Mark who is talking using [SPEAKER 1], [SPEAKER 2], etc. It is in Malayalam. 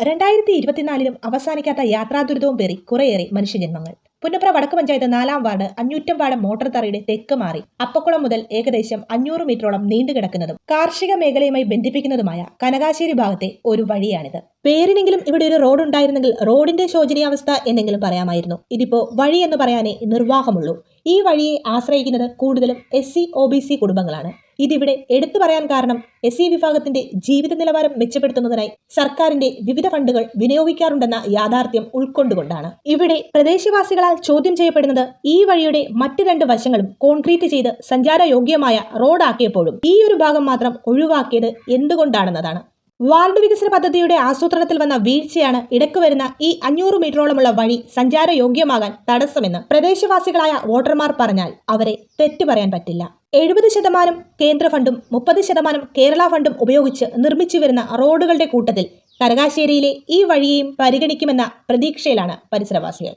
[SPEAKER 1] രണ്ടായിരത്തി ഇരുപത്തിനാലിലും അവസാനിക്കാത്ത യാത്രാ ദുരിതവും പേറി കുറേയേറെ മനുഷ്യജന്മങ്ങൾ. പുന്നപ്ര വടക്ക് പഞ്ചായത്ത് നാലാം വാർഡ് അഞ്ഞൂറ്റം പാടം മോട്ടോർ തറയുടെ തെക്ക് മാറി അപ്പക്കുളം മുതൽ ഏകദേശം അഞ്ഞൂറ് മീറ്ററോളം നീണ്ടുകിടക്കുന്നതും കാർഷിക മേഖലയുമായി ബന്ധിപ്പിക്കുന്നതുമായ കനകാശ്ശേരി ഭാഗത്തെ ഒരു വഴിയാണിത്. പേരിനെങ്കിലും ഇവിടെ ഒരു റോഡ് ഉണ്ടായിരുന്നെങ്കിൽ റോഡിന്റെ ശോചനീയാവസ്ഥ എന്നെങ്കിലും പറയാമായിരുന്നു. ഇതിപ്പോ വഴി എന്ന് പറയാനേ നിർവാഹമുള്ളൂ. ഈ വഴിയെ ആശ്രയിക്കുന്നത് കൂടുതലും S C O B C കുടുംബങ്ങളാണ്. ഇതിവിടെ എടുത്തു പറയാൻ കാരണം എസ് സി വിഭാഗത്തിന്റെ ജീവിത നിലവാരം മെച്ചപ്പെടുത്തുന്നതിനായി സർക്കാരിന്റെ വിവിധ ഫണ്ടുകൾ വിനിയോഗിക്കാറുണ്ടെന്ന യാഥാർത്ഥ്യം ഉൾക്കൊണ്ടുകൊണ്ടാണ്. ഇവിടെ പ്രദേശവാസികളാൽ ചോദ്യം ചെയ്യപ്പെടുന്നത് ഈ വഴിയുടെ മറ്റു രണ്ട് വശങ്ങളും കോൺക്രീറ്റ് ചെയ്ത് സഞ്ചാരയോഗ്യമായ റോഡാക്കിയപ്പോഴും ഈ ഒരു ഭാഗം മാത്രം ഒഴിവാക്കിയത് എന്തുകൊണ്ടാണെന്നതാണ്. വാർഡ് വികസന പദ്ധതിയുടെ ആസൂത്രണത്തിൽ വന്ന വീഴ്ചയാണ് ഇടയ്ക്ക് വരുന്ന ഈ അഞ്ഞൂറ് മീറ്ററോളമുള്ള വഴി സഞ്ചാരയോഗ്യമാകാൻ തടസ്സമെന്ന് പ്രദേശവാസികളായ വോട്ടർമാർ പറഞ്ഞാൽ അവരെ തെറ്റു പറയാൻ പറ്റില്ല. എഴുപത് ശതമാനം കേന്ദ്ര ഫണ്ടും മുപ്പത് ശതമാനം കേരള ഫണ്ടും ഉപയോഗിച്ച് നിർമ്മിച്ചു വരുന്ന റോഡുകളുടെ കൂട്ടത്തിൽ കരകാശ്ശേരിയിലെ ഈ വഴിയെയും പരിഗണിക്കുമെന്ന പ്രതീക്ഷയിലാണ് പരിസരവാസികൾ.